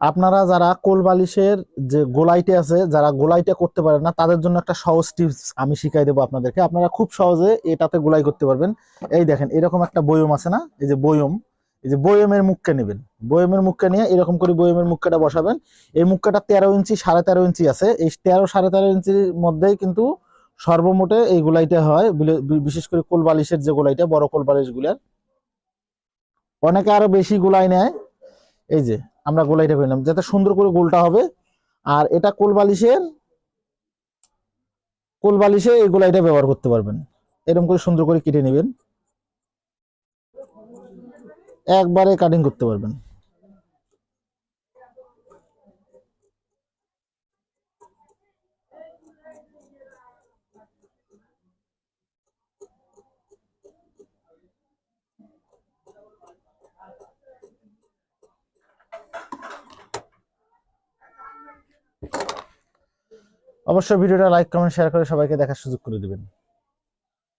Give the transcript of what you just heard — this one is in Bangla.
আপনারা যারা কোল বালিশের যে গোলাইটে আছে, যারা গোলাইটে করতে পারেন না, তাদের জন্য একটা সহজ টিপস আমি শিখাই দেবো আপনাদেরকে। আপনারা খুব সহজে এটাতে গোলাই করতে পারবেন। এই দেখেন, এরকম একটা বয়ম আছে না? এই যে বয়ম, এই যে বয়মের মুখকে নেবেন। বয়মের মুখকে নিয়ে এরকম করে বয়মের মুখটা বসাবেন। এই মুখটা তেরো ইঞ্চি সাড়ে তেরো ইঞ্চি আছে। এই তেরো সাড়ে তেরো ইঞ্চির মধ্যেই কিন্তু সর্বমোটে এই গোলাইটা হয়। বিশেষ করে কোল বালিশের যে গোলাইটা, বড় কোল বালিশগুলার অনেকে আরও বেশি গোলাই নেয়। এই যে আমরা গোলাইটা করে নিলাম যাতে সুন্দর করে গোলটা হবে। আর এটা কোল বালিশের, কোল বালিশে এই গোলাইটা ব্যবহার করতে পারবেন। এরকম করে সুন্দর করে কেটে নেবেন। একবারে কাটিং করতে পারবেন। অবশ্যই ভিডিওটা লাইক কমেন্ট শেয়ার করে সবাইকে দেখার সুযোগ করে দিবেন।